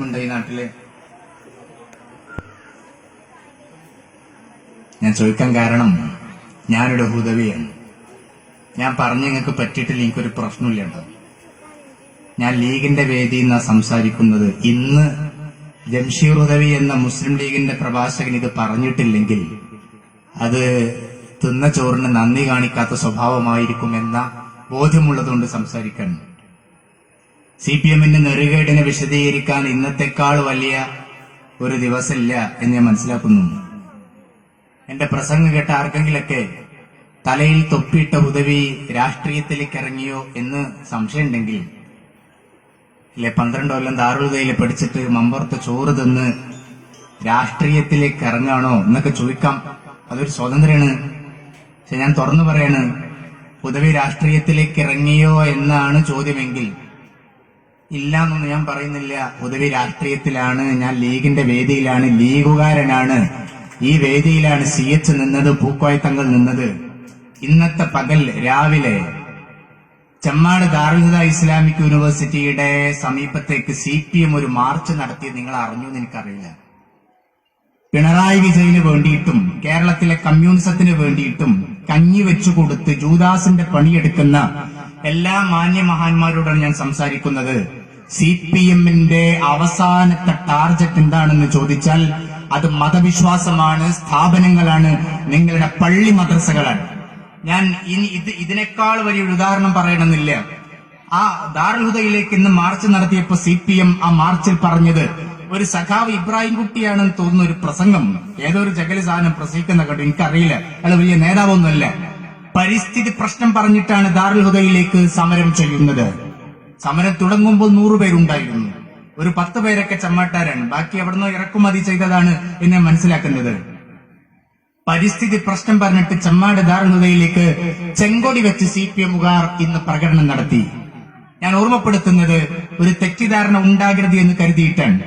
ഉണ്ട് ഈ നാട്ടിൽ. ഞാൻ ചോദിക്കാൻ കാരണം ഞാനൊരു ഹുദവിയാണ് ഞാൻ പറഞ്ഞു നിങ്ങൾക്ക് പറ്റിയിട്ടില്ല എനിക്കൊരു പ്രശ്നമില്ല ഉണ്ടോ ഞാൻ ലീഗിന്റെ വേദിയിൽ നിന്നാണ് സംസാരിക്കുന്നത്. ഇന്ന് ജംഷീർ ഹുദവി എന്ന മുസ്ലിം ലീഗിന്റെ പ്രഭാഷകൻ ഇത് പറഞ്ഞിട്ടില്ലെങ്കിൽ അത് തിന്ന ചോറിന് നന്ദി കാണിക്കാത്ത സ്വഭാവമായിരിക്കും എന്ന ബോധ്യമുള്ളതുകൊണ്ട് സംസാരിക്കണം സി പി എമ്മിന്റെ നെറുകേടിനെ വിശദീകരിക്കാൻ ഇന്നത്തെക്കാൾ വലിയ ഒരു ദിവസമില്ല എന്ന് ഞാൻ മനസ്സിലാക്കുന്നു. എന്റെ പ്രസംഗം കേട്ട ആർക്കെങ്കിലൊക്കെ തലയിൽ തൊപ്പിയിട്ട ഉദവി രാഷ്ട്രീയത്തിലേക്ക് ഇറങ്ങിയോ എന്ന് സംശയമുണ്ടെങ്കിൽ ഇല്ലെ പന്ത്രണ്ട് കൊല്ലം ദാരുതയിൽ പഠിച്ചിട്ട് മമ്പുറത്ത് ചോറ് തിന്ന് രാഷ്ട്രീയത്തിലേക്ക് ഇറങ്ങാണോ എന്നൊക്കെ ചോദിക്കാം. അതൊരു സ്വാതന്ത്ര്യമാണ്. പക്ഷെ ഞാൻ തുറന്നു പറയാണ് ഉദവി രാഷ്ട്രീയത്തിലേക്ക് ഇറങ്ങിയോ എന്നാണ് ചോദ്യമെങ്കിൽ ഇല്ല എന്നൊന്നും ഞാൻ പറയുന്നില്ല. പൊതുവെ രാഷ്ട്രീയത്തിലാണ് ഞാൻ ലീഗിന്റെ വേദിയിലാണ് ലീഗുകാരനാണ്. ഈ വേദിയിലാണ് സി എച്ച് നിന്നത് പൂക്കോയത്തങ്ങൾ നിന്നത്. ഇന്നത്തെ പകൽ രാവിലെ ചെമ്മാട് ദാറുൽഹുദ ഇസ്ലാമിക് യൂണിവേഴ്സിറ്റിയുടെ സമീപത്തേക്ക് സി പി എം ഒരു മാർച്ച് നടത്തി നിങ്ങൾ അറിഞ്ഞു എന്ന് എനിക്കറിയില്ല. പിണറായി വിജയന് വേണ്ടിയിട്ടും കേരളത്തിലെ കമ്മ്യൂണിസത്തിന് വേണ്ടിയിട്ടും കഞ്ഞി വെച്ചു കൊടുത്ത് ജൂദാസിന്റെ പണിയെടുക്കുന്ന എല്ലാ മാന്യ മഹാന്മാരോടാണ് ഞാൻ സംസാരിക്കുന്നത്. സി പി എമ്മിന്റെ അവസാനത്തെ ടാർഗറ്റ് എന്താണെന്ന് ചോദിച്ചാൽ അത് മതവിശ്വാസമാണ് സ്ഥാപനങ്ങളാണ് നിങ്ങളുടെ പള്ളി മദ്രസകളാണ്. ഞാൻ ഇനി ഇത് ഇതിനേക്കാൾ വലിയൊരു ഉദാഹരണം പറയണമെന്നില്ല. ആ ദാർഹുദയിലേക്ക് ഇന്ന് മാർച്ച് നടത്തിയപ്പോ സി പി എം ആ മാർച്ചിൽ പറഞ്ഞത് ഒരു സഖാവ് ഇബ്രാഹിം കുട്ടിയാണെന്ന് തോന്നുന്ന ഒരു പ്രസംഗം. ഏതൊരു ജഗലി സാധനം പ്രസംഗിക്കുന്ന കേട്ടോ എനിക്കറിയില്ല. അയാൾ വലിയ നേതാവൊന്നുമല്ല. പരിസ്ഥിതി പ്രശ്നം പറഞ്ഞിട്ടാണ് ദാർഹുദയിലേക്ക് സമരം ചെയ്യുന്നത്. സമരം തുടങ്ങുമ്പോൾ നൂറുപേരുണ്ടായിരുന്നു ഒരു പത്ത് പേരൊക്കെ ചമ്മാട്ടാരാണ്. ബാക്കി അവിടുന്ന് ഇറക്കുമതി ചെയ്തതാണ് എന്നെ മനസ്സിലാക്കുന്നത്. പരിസ്ഥിതി പ്രശ്നം പറഞ്ഞിട്ട് ചമ്മാട് ധാരണതയിലേക്ക് ചെങ്കൊടി വെച്ച് സി പി എമ്മുകാർ ഇന്ന് പ്രകടനം നടത്തി. ഞാൻ ഓർമ്മപ്പെടുത്തുന്നത് ഒരു തെറ്റിദ്ധാരണ ഉണ്ടാകരുത് എന്ന് കരുതിയിട്ടാണ്.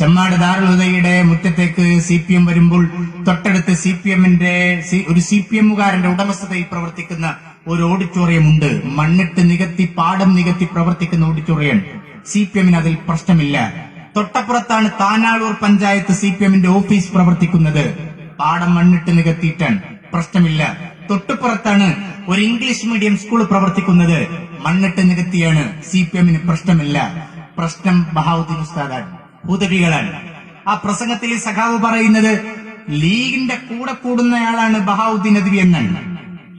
ചെമ്മാട് ധാരണതയുടെ മുറ്റത്തേക്ക് സി പി എം വരുമ്പോൾ തൊട്ടടുത്ത് സി പി എമ്മിന്റെ ഒരു സി പി എമ്മുകാരന്റെ ഉടമസ്ഥതയിൽ പ്രവർത്തിക്കുന്ന ഒരു ഓഡിറ്റോറിയം ഉണ്ട്. മണ്ണിട്ട് നികത്തി പാടം നികത്തി പ്രവർത്തിക്കുന്ന ഓഡിറ്റോറിയം സി പി എമ്മിന് അതിൽ പ്രശ്നമില്ല. തൊട്ടപ്പുറത്താണ് താനാളൂർ പഞ്ചായത്ത് സി പി എമ്മിന്റെ ഓഫീസ് പ്രവർത്തിക്കുന്നത്. പാടം മണ്ണിട്ട് നികത്തിയിട്ടാണ്. പ്രശ്നമില്ല. തൊട്ടുപുറത്താണ് ഒരു ഇംഗ്ലീഷ് മീഡിയം സ്കൂൾ പ്രവർത്തിക്കുന്നത്. മണ്ണിട്ട് നികത്തിയാണ്. സി പി എമ്മിന് പ്രശ്നമില്ല. പ്രശ്നം ബഹാവുദ്ദീൻ ഉസ്താദാണ്. ഉദവികളാണ്. ആ പ്രസംഗത്തിൽ സഖാവ് പറയുന്നത് ലീഗിന്റെ കൂടെ കൂടുന്നയാളാണ് ബഹാവുദ്ദീൻ അദ്വി എന്നാണ്.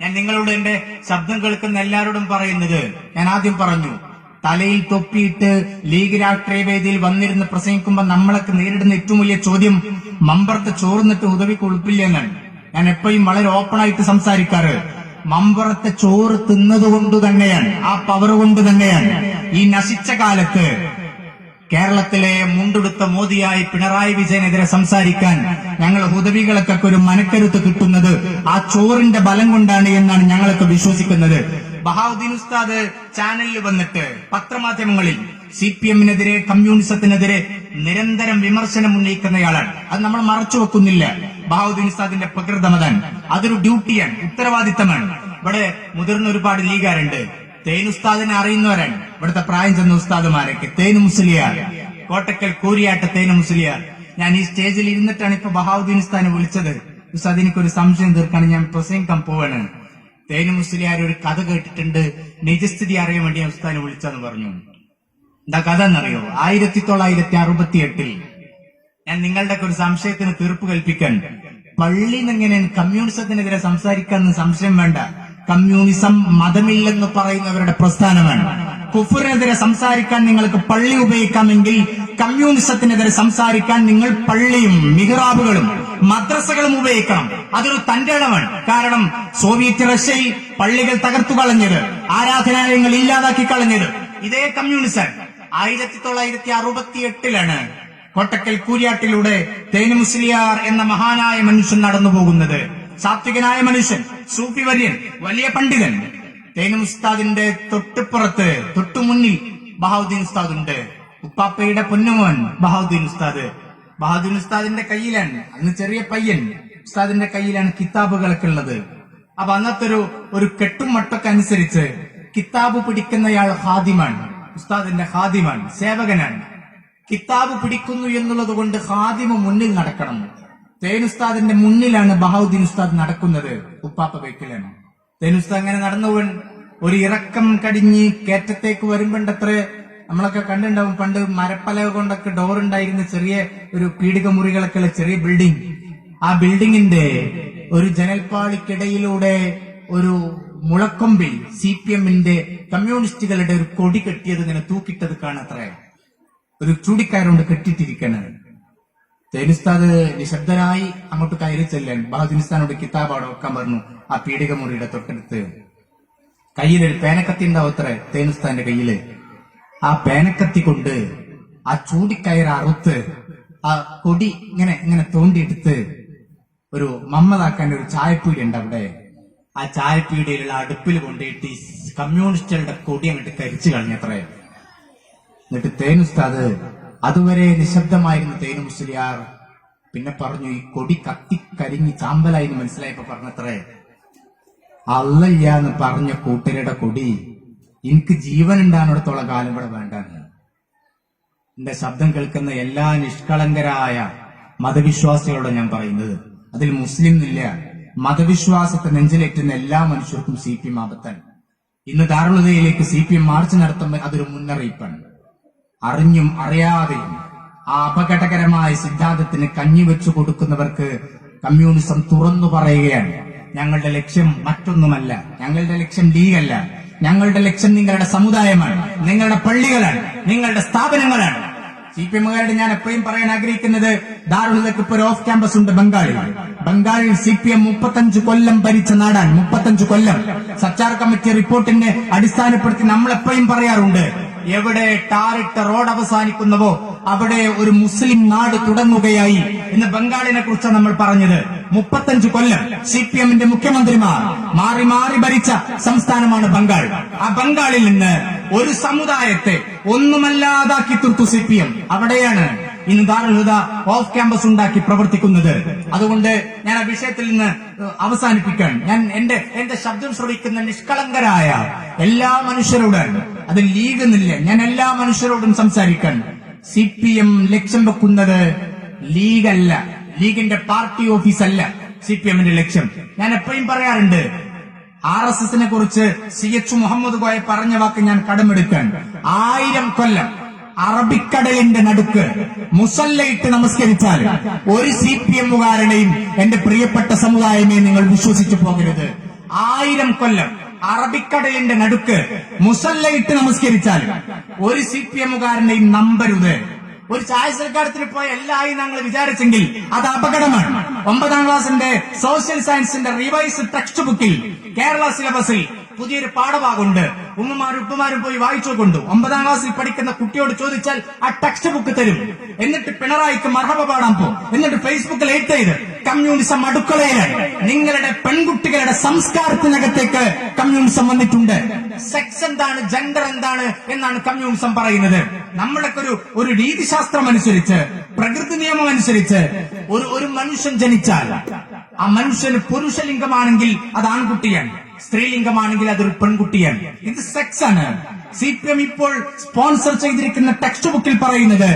ഞാൻ നിങ്ങളോട് എന്റെ ശബ്ദം കേൾക്കുന്ന എല്ലാവരോടും പറയുന്നത് ഞാൻ ആദ്യം പറഞ്ഞു തലയിൽ തൊപ്പിയിട്ട് ലീഗ് രാഷ്ട്രീയ വേദിയിൽ വന്നിരുന്ന് പ്രസംഗിക്കുമ്പോൾ നമ്മളൊക്കെ നേരിടുന്ന ഏറ്റവും വലിയ ചോദ്യം മമ്പറത്ത് ചോർന്നിട്ട് ഉദവി കൊളുപ്പില്ല എന്നാണ്. ഞാൻ എപ്പോഴും വളരെ ഓപ്പൺ ആയിട്ട് സംസാരിക്കാറ്. മമ്പറത്തെ ചോറ് തിന്നതുകൊണ്ട് തന്നെയാണ് ആ പവർ കൊണ്ട് തന്നെയാണ്. ഈ നശിച്ച കാലത്ത് കേരളത്തിലെ മുണ്ടെടുത്ത മോദിയായി പിണറായി വിജയനെതിരെ സംസാരിക്കാൻ ഞങ്ങൾ ഹുദവികളൊക്കെ ഒരു മനക്കരുത്ത് കിട്ടുന്നത് ആ ചോറിന്റെ ബലം കൊണ്ടാണ് എന്നാണ് ഞങ്ങളൊക്കെ വിശ്വസിക്കുന്നത്. ബഹാവുദ്ദീൻ ഉസ്താദ് ചാനലിൽ വന്നിട്ട് പത്രമാധ്യമങ്ങളിൽ സി പി എമ്മിനെതിരെ കമ്മ്യൂണിസത്തിനെതിരെ നിരന്തരം വിമർശനം ഉന്നയിക്കുന്നയാളാണ്. അത് നമ്മൾ മറച്ചു വെക്കുന്നില്ല. ബഹാവുദ്ദീൻ ഉസ്താദിന്റെ പ്രകൃതമതാണ് അതൊരു ഡ്യൂട്ടിയാണ് ഉത്തരവാദിത്തമാണ്. ഇവിടെ മുതിർന്ന ഒരുപാട് ലീഗാരുണ്ട് തേൻ ഉസ്താദിനെ അറിയുന്നവരാണ്. ഇവിടുത്തെ പ്രായം ചെന്ന ഉസ്താദുമാരൊക്കെ. തേന് മുസ്ലിയാർ. കോട്ടക്കൽ കൂരിയാട്ട തേന് മുസ്ലിയാർ. ഞാൻ ഈ സ്റ്റേജിൽ ഇരുന്നിട്ടാണ് ഇപ്പൊ ബഹാവുദ്ദീൻ ഉസ്താദിനെ വിളിച്ചത്. ഉസ്താദ് എനിക്കൊരു സംശയം തീർക്കാൻ ഞാൻ പ്രസംഗിക്കാൻ പോവാണ്. തേന് മുസ്ലിയാർ ഒരു കഥ കേട്ടിട്ടുണ്ട്. നിജസ്ഥിതി അറിയാൻ വേണ്ടി ഞാൻ ഉസ്താദിനെ വിളിച്ചെന്ന് പറഞ്ഞു. എന്താ കഥ എന്നറിയോ? ആയിരത്തി തൊള്ളായിരത്തി അറുപത്തി എട്ടിൽ ഞാൻ നിങ്ങളുടെ ഒരു സംശയത്തിന് തീർപ്പ് കൽപ്പിക്കാൻ പള്ളിന്ന് എങ്ങനെയാണ് കമ്മ്യൂണിസത്തിനെതിരെ സംസാരിക്കാന്ന് സംശയം വേണ്ട. കമ്മ്യൂണിസം മതമില്ലെന്ന് പറയുന്നവരുടെ പ്രസ്ഥാനമാണ്. കുഫുറിനെതിരെ സംസാരിക്കാൻ നിങ്ങൾക്ക് പള്ളി ഉപയോഗിക്കാമെങ്കിൽ കമ്മ്യൂണിസത്തിനെതിരെ സംസാരിക്കാൻ നിങ്ങൾ പള്ളിയും മിഹ്റാബുകളും മദ്രസകളും ഉപയോഗിക്കണം. അതൊരു തന്റെ ഇടമാണ്. കാരണം സോവിയറ്റ് റഷ്യയിൽ പള്ളികൾ തകർത്തു കളഞ്ഞത് ആരാധനാലയങ്ങൾ ഇല്ലാതാക്കി കളഞ്ഞത്. ഇതേ കമ്മ്യൂണിസം ആയിരത്തി തൊള്ളായിരത്തി അറുപത്തി എട്ടിലാണ് കോട്ടക്കൽ കൂരിയാട്ടിലൂടെ തേനുമുസ്ലിയാർ എന്ന മഹാനായ മനുഷ്യൻ നടന്നു പോകുന്നത് സാത്വികനായ മനുഷ്യൻ സൂഫി വര്യൻ വലിയ പണ്ഡിതൻ. തേന് ഉസ്താദിന്റെ തൊട്ടുപുറത്ത് തൊട്ടുമുന്നിൽ ബഹാദുദ്ദീൻ ഉസ്താദ് ഉണ്ട് ഉപ്പാപ്പയുടെ പൊന്നുമോൻ ബഹാദുദ്ദീൻ ഉസ്താദ്. ബഹാദുദ്ദീൻ ഉസ്താദിന്റെ കയ്യിലാണ് അന്ന് ചെറിയ പയ്യൻ ഉസ്താദിന്റെ കയ്യിലാണ് കിതാബുകളൊക്കെ ഉള്ളത്. അപ്പൊ അന്നത്തെ ഒരു ഒരു കെട്ടും മട്ടൊക്കെ അനുസരിച്ച് കിതാബ് പിടിക്കുന്നയാൾ ഹാദിമാണ് ഉസ്താദിന്റെ ഹാദിമാണ് സേവകനാണ്. കിതാബ് പിടിക്കുന്നു എന്നുള്ളത് കൊണ്ട് ഹാദിമ മുന്നിൽ നടക്കണം. തേനുസ്താദിന്റെ മുന്നിലാണ് ബഹാവുദ്ദീൻ ഉസ്താദ് നടക്കുന്നത് ഉപ്പാപ്പ ബേക്കിലാണ് തേനുസ്താദ് അങ്ങനെ നടന്നുവൻ ഒരു ഇറക്കം കടിഞ്ഞ് കയറ്റത്തേക്ക് വരുമ്പോണ്ടത്രേ നമ്മളൊക്കെ കണ്ടിട്ടുണ്ടാവും പണ്ട് മരപ്പലക കൊണ്ടൊക്കെ ഡോർ ഉണ്ടായിരുന്ന ചെറിയ ഒരു പീഡിക മുറികളൊക്കെ ഉള്ള ചെറിയ ബിൽഡിംഗ് ആ ബിൽഡിങ്ങിന്റെ ഒരു ജനൽപ്പാളിക്കിടയിലൂടെ ഒരു മുളക്കൊമ്പിൽ സി പി എമ്മിന്റെ കമ്മ്യൂണിസ്റ്റുകളുടെ ഒരു കൊടി കെട്ടിയത് ഇങ്ങനെ തൂക്കിട്ടത് കാണത്രേ. ഒരു ചൂടിക്കാരോണ്ട് കെട്ടിട്ടിരിക്കണത് തേനിസ്താദ് നിശബ്ദനായി അങ്ങോട്ട് കയറി ചെല്ലാൻ ബഹാദുനിസ്ഥാനോട് കിതാബ് അവിടെ പറഞ്ഞു. ആ പീഡിക മുറിയുടെ തൊട്ടടുത്ത്. കയ്യിലൊരു പേനക്കത്തി ഉണ്ടാവത്രേ തേനുസ്താന്റെ കയ്യിൽ. ആ പേനക്കത്തി കൊണ്ട് ആ ചൂടിക്കയർ അറുത്ത് ആ കൊടി ഇങ്ങനെ ഇങ്ങനെ തോണ്ടിയെടുത്ത് ഒരു മമ്മതാക്കാൻ ഒരു ചായപ്പീടി ഉണ്ട് അവിടെ. ആ ചായപ്പീടിയിലുള്ള അടുപ്പിൽ കൊണ്ടുപോയിട്ട് ഈ കമ്മ്യൂണിസ്റ്റുകളുടെ കൊടി അങ്ങോട്ട് കരിച്ചു കളഞ്ഞത്രേ. എന്നിട്ട് തേനുസ്താദ് അതുവരെ നിശബ്ദമായിരുന്നു തേനു മുസ്ലിയാർ പിന്നെ പറഞ്ഞു ഈ കൊടി കത്തി ചാമ്പലായി എന്ന് മനസ്സിലായപ്പോ പറഞ്ഞത്രേ അല്ലയ്യ എന്ന് പറഞ്ഞ കൂട്ടരുടെ കൊടി എനിക്ക് ജീവൻ ഉണ്ടാകുന്നിടത്തോളം കാലം ഇവിടെ വേണ്ടെന്ന്. എന്റെ ശബ്ദം കേൾക്കുന്ന എല്ലാ നിഷ്കളങ്കരായ മതവിശ്വാസികളോട് ഞാൻ പറയുന്നത്. അതിൽ മുസ്ലിം എന്നില്ല മതവിശ്വാസത്തെ നെഞ്ചിലേറ്റുന്ന എല്ലാ മനുഷ്യർക്കും സി പി എം ആപത്തൻ. ഇന്ന് ദാരുളതയിലേക്ക് സി പി എം മാർച്ച് നടത്തുമ്പോൾ അതൊരു മുന്നറിയിപ്പാണ്. അറിഞ്ഞും അറിയാതെയും ആ അപകടകരമായ സിദ്ധാന്തത്തിന് കഞ്ഞിവെച്ചു കൊടുക്കുന്നവർക്ക് കമ്മ്യൂണിസം തുറന്നു പറയുകയാണ്. ഞങ്ങളുടെ ലക്ഷ്യം മറ്റൊന്നുമല്ല. ഞങ്ങളുടെ ലക്ഷ്യം ലീഗല്ല. ഞങ്ങളുടെ ലക്ഷ്യം നിങ്ങളുടെ സമുദായമാണ്. നിങ്ങളുടെ പള്ളികളാണ്. നിങ്ങളുടെ സ്ഥാപനങ്ങളാണ്. സി പി എമ്മുകാരുടെ ഞാൻ എപ്പോഴും പറയാൻ ആഗ്രഹിക്കുന്നത് ദാരുണതക്ക് ഇപ്പോൾ ഓഫ് ക്യാമ്പസ് ഉണ്ട് ബംഗാളിൽ. ബംഗാളിൽ സി പി എം മുപ്പത്തഞ്ച് കൊല്ലം ഭരിച്ച നാടാണ്. മുപ്പത്തഞ്ച് കൊല്ലം. സച്ചാർ കമ്മിറ്റി റിപ്പോർട്ടിനെ അടിസ്ഥാനപ്പെടുത്തി നമ്മൾ എപ്പോഴും പറയാറുണ്ട്. എവിടെ ടാറിട്ട റോഡ് അവസാനിക്കുന്നവോ അവിടെ ഒരു മുസ്ലിം നാട് തുടങ്ങുകയായി എന്ന് ബംഗാളിനെ കുറിച്ചാണ് നമ്മൾ പറഞ്ഞത്. മുപ്പത്തഞ്ച് കൊല്ലം സി പി എമ്മിന്റെ മുഖ്യമന്ത്രിമാർ മാറി മാറി ഭരിച്ച സംസ്ഥാനമാണ് ബംഗാൾ. ആ ബംഗാളിൽ നിന്ന് ഒരു സമുദായത്തെ ഒന്നുമല്ലാതാക്കി തീർത്തു സി പി എം അവിടെയാണ് ഇന്ന് ദാരുഹുദ ഓഫ് ക്യാമ്പസ് ഉണ്ടാക്കി പ്രവർത്തിക്കുന്നത്. അതുകൊണ്ട് ഞാൻ ആ വിഷയത്തിൽ നിന്ന് അവസാനിപ്പിക്കാൻ ഞാൻ എന്റെ എന്റെ ശബ്ദം ശ്രവിക്കുന്ന നിഷ്കളങ്കരായ എല്ലാ മനുഷ്യരോടും അത് ലീഗ് എന്നില്ല ഞാൻ എല്ലാ മനുഷ്യരോടും സംസാരിക്കാൻ സി പി എം ലക്ഷ്യം വെക്കുന്നത് ലീഗല്ല ലീഗിന്റെ പാർട്ടി ഓഫീസ് അല്ല സി പി എമ്മിന്റെ ലക്ഷ്യം. ഞാൻ എപ്പോഴും പറയാറുണ്ട് ആർ എസ് എസിനെ കുറിച്ച് സി എച്ച് മുഹമ്മദ് കോയ പറഞ്ഞ വാക്ക് ഞാൻ കടമെടുക്കാൻ ആയിരം കൊല്ലം അറബിക്കടലിന്റെ നടുക്ക് മുസല്ലയിട്ട് നമസ്കരിച്ചാൽ ഒരു സി പി എമ്മുകാരനെയും എന്റെ പ്രിയപ്പെട്ട സമുദായമേ നിങ്ങൾ വിശ്വസിച്ചു പോകരുത്. ആയിരം കൊല്ലം അറബിക്കടലിന്റെ നടുക്ക് മുസല്ലയിട്ട് നമസ്കരിച്ചാൽ ഒരു സി പി എമ്മുകാരനെയും നമ്പരുത്. ഒരു ചായ സൽക്കാരത്തിന് പോയ എല്ലായി ഞങ്ങൾ വിചാരിച്ചെങ്കിൽ അത് അപകടമാണ്. ഒമ്പതാം ക്ലാസിന്റെ സോഷ്യൽ സയൻസിന്റെ റിവൈസ് ടെക്സ്റ്റ് ബുക്കിൽ കേരള സിലബസിൽ പുതിയൊരു പാഠഭാഗമുണ്ട്. ഉമ്മമാരും ഉപ്പമാരും പോയി വായിച്ചു കൊണ്ടു ഒമ്പതാം ക്ലാസ്സിൽ പഠിക്കുന്ന കുട്ടിയോട് ചോദിച്ചാൽ ആ ടെക്സ്റ്റ് ബുക്ക് തരും. എന്നിട്ട് പിണറായിക്ക് മർഹബ പാടാൻ പോകും. എന്നിട്ട് ഫേസ്ബുക്കിൽ എഴുത്ത് കമ്മ്യൂണിസം അടുക്കളയിലാണ് നിങ്ങളുടെ പെൺകുട്ടികളുടെ സംസ്കാരത്തിനകത്തേക്ക് കമ്മ്യൂണിസം വന്നിട്ടുണ്ട്. സെക്സ് എന്താണ് ജെൻഡർ എന്താണ് എന്നാണ് കമ്മ്യൂണിസം പറയുന്നത്. നമ്മളൊക്കെ ഒരു ഒരു രീതിശാസ്ത്രം അനുസരിച്ച് പ്രകൃതി നിയമം അനുസരിച്ച് ഒരു ഒരു മനുഷ്യൻ ജനിച്ചാൽ ആ മനുഷ്യന് പുരുഷലിംഗമാണെങ്കിൽ അത് ആൺകുട്ടിയാണ്. സ്ത്രീലിംഗമാണെങ്കിൽ അതൊരു പെൺകുട്ടിയാണ്. ഇത് സെക്സ് ആണ്. സി പി എം ഇപ്പോൾ സ്പോൺസർ ചെയ്തിരിക്കുന്ന ടെക്സ്റ്റ് ബുക്കിൽ പറയുന്നത്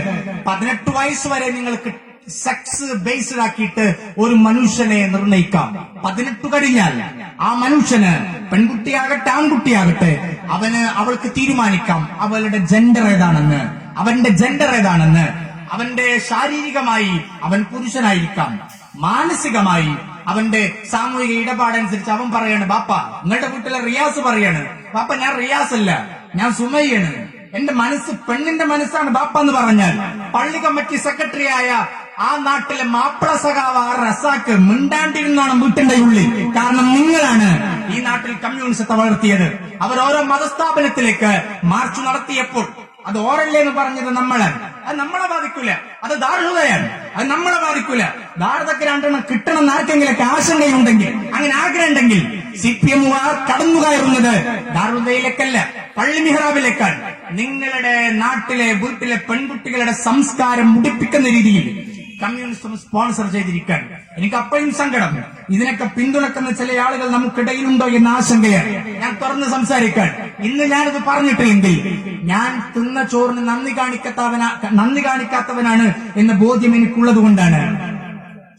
പതിനെട്ട് വയസ്സ് വരെ നിങ്ങൾക്ക് സെക്സ് ബേസ്ഡ് ആക്കിയിട്ട് ഒരു മനുഷ്യനെ നിർണയിക്കാം. പതിനെട്ട് കഴിഞ്ഞാൽ ആ മനുഷ്യന് പെൺകുട്ടിയാകട്ടെ ആൺകുട്ടിയാകട്ടെ അവന് അവൾക്ക് തീരുമാനിക്കാം. അവളുടെ ജെൻഡർ ഏതാണെന്ന്. അവന്റെ ജെൻഡർ ഏതാണെന്ന്. അവന്റെ ശാരീരികമായി അവൻ പുരുഷനായിരിക്കാം. മാനസികമായി അവന്റെ സാമൂഹിക ഇടപാടനുസരിച്ച് അവൻ പറയാണ് ബാപ്പ നിങ്ങളുടെ വീട്ടിലെ റിയാസ് പറയാണ് ബാപ്പ ഞാൻ റിയാസ് അല്ല ഞാൻ സുമയ്യാണ് എന്റെ മനസ്സ് പെണ്ണിന്റെ മനസ്സാണ് ബാപ്പ എന്ന് പറഞ്ഞാൽ. പള്ളി കമ്മിറ്റി സെക്രട്ടറിയായ ആ നാട്ടിലെ മാപ്പിള സഖാവ് ആ റസാക്ക് മിണ്ടാണ്ടിരുന്നാണ് വീട്ടിന്റെ ഉള്ളിൽ. കാരണം നിങ്ങളാണ് ഈ നാട്ടിൽ കമ്മ്യൂണിസത്തെ വളർത്തിയത്. അവർ ഓരോ മതസ്ഥാപനത്തിലേക്ക് മാർച്ച് നടത്തിയപ്പോൾ അത് ഓരല്ലേ എന്ന് പറഞ്ഞത് നമ്മൾ. അത് നമ്മളെ ബാധിക്കൂല. അത് ദാർഹൃദയാണ് അത് നമ്മളെ ബാധിക്കൂല. ദാർഹതക്ക് രണ്ടെണ്ണം കിട്ടണം ആർക്കെങ്കിലൊക്കെ ആശങ്കയുണ്ടെങ്കിൽ അങ്ങനെ ആഗ്രഹം ഉണ്ടെങ്കിൽ സി പി എമ്മുകാർ കടന്നു കയറുന്നത് ദാർഹൃദയിലേക്കല്ല പള്ളി മിഹ്റാബിലേക്കാണ്. നിങ്ങളുടെ നാട്ടിലെ വീട്ടിലെ പെൺകുട്ടികളുടെ സംസ്കാരം മുടിപ്പിക്കുന്ന രീതിയിൽ കമ്മ്യൂണിസം സ്പോൺസർ ചെയ്തിരിക്കാൻ. എനിക്ക് അപ്പോഴും സങ്കടം. ഇതിനൊക്കെ പിന്തുണക്കുന്ന ചില ആളുകൾ നമുക്കിടയിലുണ്ടോ എന്ന ആശങ്കയാണ്. ഞാൻ തുറന്ന് സംസാരിക്കാൻ. ഇന്ന് ഞാനിത് പറഞ്ഞിട്ടില്ലെങ്കിൽ ഞാൻ തിന്ന ചോറിന് നന്ദി കാണിക്കാത്തവനാ നന്ദി കാണിക്കാത്തവനാണ് എന്ന ബോധ്യം എനിക്കുള്ളത് കൊണ്ടാണ്.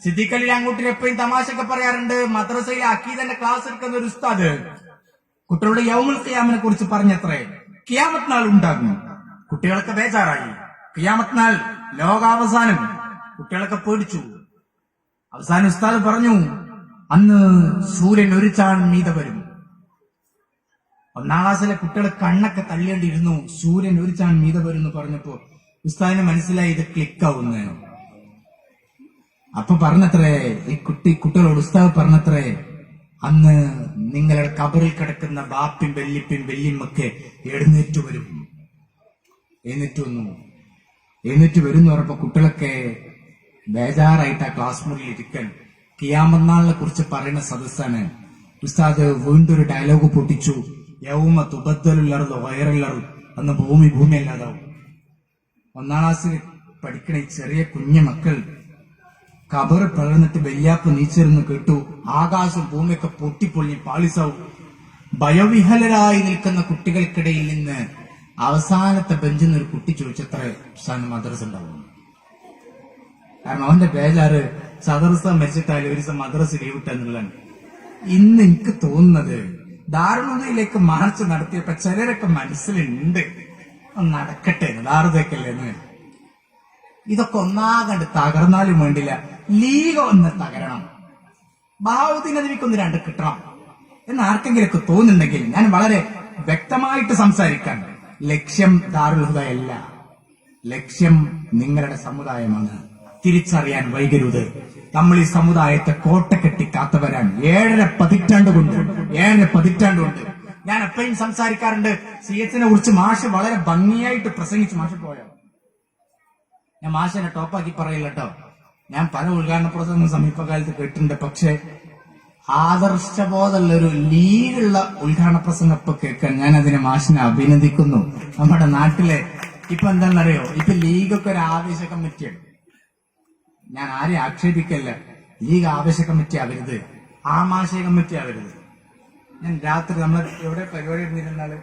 സിദ്ദിഖലി അങ്ങോട്ട് എപ്പോഴും തമാശയൊക്കെ പറയാറുണ്ട്. മദ്രസയിലെ അക്കീതന്റെ ക്ലാസ് എടുക്കുന്ന ഒരു ഉസ്താദ്. കുട്ടികളുടെ യൗമുൽ ഖിയാമിനെ കുറിച്ച് പറഞ്ഞത്രേ. ഖിയാമത്ത് നാൾ ഉണ്ടാകും. കുട്ടികളൊക്കെ ബേജാറായി. ഖിയാമത്ത് നാൾ ലോകാവസാനം. കുട്ടികളൊക്കെ പേടിച്ചു അവസാന ഉസ്താദ് പറഞ്ഞു അന്ന് സൂര്യൻ ഒരു ചാൺ മീത വരും. ഒന്നാം ക്ലാസ്സിലെ കുട്ടികൾ കണ്ണൊക്കെ തള്ളേണ്ടിയിരുന്നു സൂര്യൻ ഒരു ചാൺ മീത വരും എന്ന് പറഞ്ഞപ്പോ ഉസ്താദിന് മനസ്സിലായി ഇത് ക്ലിക്കാവുന്ന അപ്പൊ പറഞ്ഞത്രേ ഈ കുട്ടി കുട്ടികളോട് ഉസ്താദ് പറഞ്ഞത്രേ അന്ന് നിങ്ങളുടെ കബറിൽ കിടക്കുന്ന ബാപ്പിയും വെല്ലിപ്പയും വെല്ലിമ്മൊക്കെ എഴുന്നേറ്റ് വരും. എഴുന്നേറ്റ് വന്നു. എഴുന്നേറ്റ് വരും എന്ന് പറഞ്ഞപ്പോ കുട്ടികളൊക്കെ ബേജാറായിട്ട് ആ ക്ലാസ് മുറിയിൽ ഇരിക്കാൻ കിയാമന്നാളിനെ കുറിച്ച് പറയുന്ന സദസ്സാണ്. ഉസ്താദ് വീണ്ടും ഒരു ഡയലോഗ് പൊട്ടിച്ചു. യൗമ തുബത്തലുള്ളറു വയറുള്ളറു അന്ന് ഭൂമി ഭൂമി അല്ലാതാവും ഒന്നാം ക്ലാസ്സിൽ പഠിക്കണ ഈ ചെറിയ കുഞ്ഞു മക്കൾ കബർ പിളർന്നിട്ട് വെല്ലാപ്പ് നീച്ചിരുന്ന് കേട്ടു. ആകാശം ഭൂമിയൊക്കെ പൊട്ടിപ്പൊളിഞ്ഞ് പാളിസാവും. ഭയവിഹലരായി നിൽക്കുന്ന കുട്ടികൾക്കിടയിൽ നിന്ന് അവസാനത്തെ ബെഞ്ചിൽ നിന്ന് ഒരു കുട്ടി ചോദിച്ചത്ര മദ്രസ് മദ്രസ ഉണ്ടാവും കാരണം അവന്റെ പേജാറ് സദർസ മെച്ചിട്ടാൽ ഒരു മദ്രസ് ലീവിട്ടെന്നുള്ളതാണ് ഇന്ന് എനിക്ക് തോന്നുന്നത് ദാരുണതയിലേക്ക് മാർച്ച് നടത്തിയപ്പോ ചിലരൊക്കെ മനസ്സിലുണ്ട് നടക്കട്ടെ ദാറുതേക്കല്ലേന്ന് ഇതൊക്കെ ഒന്നാകണ്ട് തകർന്നാലും വേണ്ടില്ല. ലീഗ് ഒന്ന് തകരണം. അതിലേക്കൊന്ന് രണ്ട് കിട്ടണം. എന്ന് ആർക്കെങ്കിലൊക്കെ തോന്നുന്നുണ്ടെങ്കിൽ ഞാൻ വളരെ വ്യക്തമായിട്ട് സംസാരിക്കാൻ ലക്ഷ്യം ദാറുൽഹുദയല്ല ലക്ഷ്യം നിങ്ങളുടെ സമുദായമാണ്. തിരിച്ചറിയാൻ വൈകരുത്. നമ്മൾ ഈ സമുദായത്തെ കോട്ട കെട്ടി കാത്തവരാണ് ഏഴര പതിറ്റാണ്ട് കൊണ്ട് ഏഴര പതിറ്റാണ്ട് കൊണ്ട്. ഞാൻ എപ്പോഴും സംസാരിക്കാറുണ്ട് സി എച്ചിനെ കുറിച്ച് മാഷ് വളരെ ഭംഗിയായിട്ട് പ്രസംഗിച്ച് മാഷ് പോയോ? ഞാൻ മാഷിനെ ടോപ്പാക്കി പറയില്ല കേട്ടോ ഞാൻ പല ഉദ്ഘാടന പ്രസംഗം സമീപകാലത്ത് കേട്ടിട്ടുണ്ട്. പക്ഷെ ആദർശബോധമുള്ള ഒരു ലീഗുള്ള ഉദ്ഘാടന പ്രസംഗം ഇപ്പൊ കേൾക്കാൻ ഞാൻ അതിനെ മാഷിനെ അഭിനന്ദിക്കുന്നു. നമ്മുടെ നാട്ടിലെ ഇപ്പൊ എന്താണെന്നറിയോ? ഇപ്പൊ ലീഗൊക്കെ ഒരു ആവേശ കമ്മിറ്റിയാണ്. ഞാൻ ആരെയും ആക്ഷേപിക്കല്ല. ലീഗ് ആവേശ കമ്മിറ്റി ആവരുത്. ആമാശയ കമ്മിറ്റി ആവരുത്. ഞാൻ രാത്രി നമ്മൾ എവിടെ പരിപാടി ഇരുന്നിരുന്നാൽ